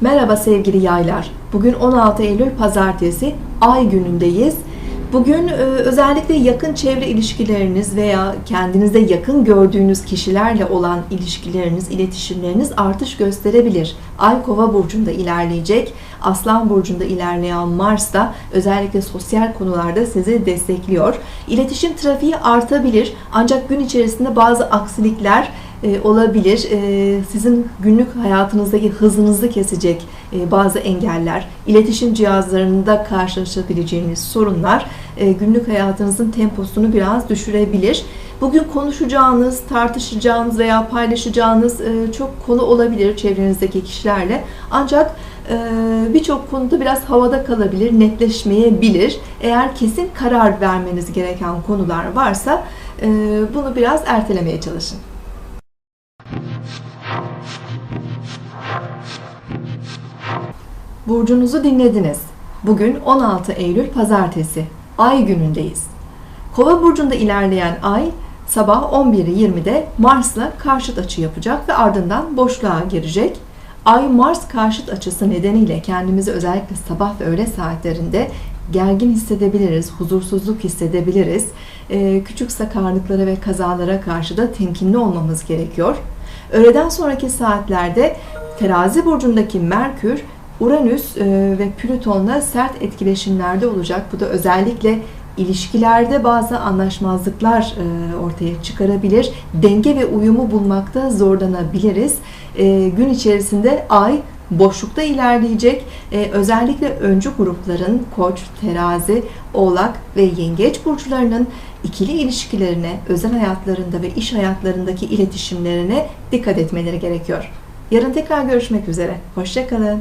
Merhaba sevgili yaylar. Bugün 16 Eylül Pazartesi, Ay günündeyiz. Bugün e, özellikle yakın çevre ilişkileriniz veya kendinizde yakın gördüğünüz kişilerle olan ilişkileriniz, iletişimleriniz artış gösterebilir. Ay Kova burcunda ilerleyecek. Aslan burcunda ilerleyen Mars da özellikle sosyal konularda sizi destekliyor. İletişim trafiği artabilir ancak gün içerisinde bazı aksilikler e, olabilir. E, sizin günlük hayatınızdaki hızınızı kesecek e, bazı engeller, iletişim cihazlarında karşılaşabileceğiniz sorunlar e, günlük hayatınızın temposunu biraz düşürebilir. Bugün konuşacağınız, tartışacağınız veya paylaşacağınız e, çok konu olabilir çevrenizdeki kişilerle. Ancak e, birçok konuda biraz havada kalabilir, netleşmeyebilir. Eğer kesin karar vermeniz gereken konular varsa e, bunu biraz ertelemeye çalışın. Burcunuzu dinlediniz. Bugün 16 Eylül Pazartesi. Ay günündeyiz. Kova burcunda ilerleyen ay sabah 11.20'de Mars'la karşıt açı yapacak ve ardından boşluğa girecek. Ay Mars karşıt açısı nedeniyle kendimizi özellikle sabah ve öğle saatlerinde gergin hissedebiliriz, huzursuzluk hissedebiliriz. Ee, küçük sakarlıklara ve kazalara karşı da temkinli olmamız gerekiyor. Öğleden sonraki saatlerde Terazi burcundaki Merkür Uranüs e, ve Plüton'la sert etkileşimlerde olacak. Bu da özellikle ilişkilerde bazı anlaşmazlıklar e, ortaya çıkarabilir. Denge ve uyumu bulmakta zorlanabiliriz. E, gün içerisinde ay boşlukta ilerleyecek. Özellikle öncü grupların koç, terazi, oğlak ve yengeç burçlarının ikili ilişkilerine, özel hayatlarında ve iş hayatlarındaki iletişimlerine dikkat etmeleri gerekiyor. Yarın tekrar görüşmek üzere. Hoşçakalın.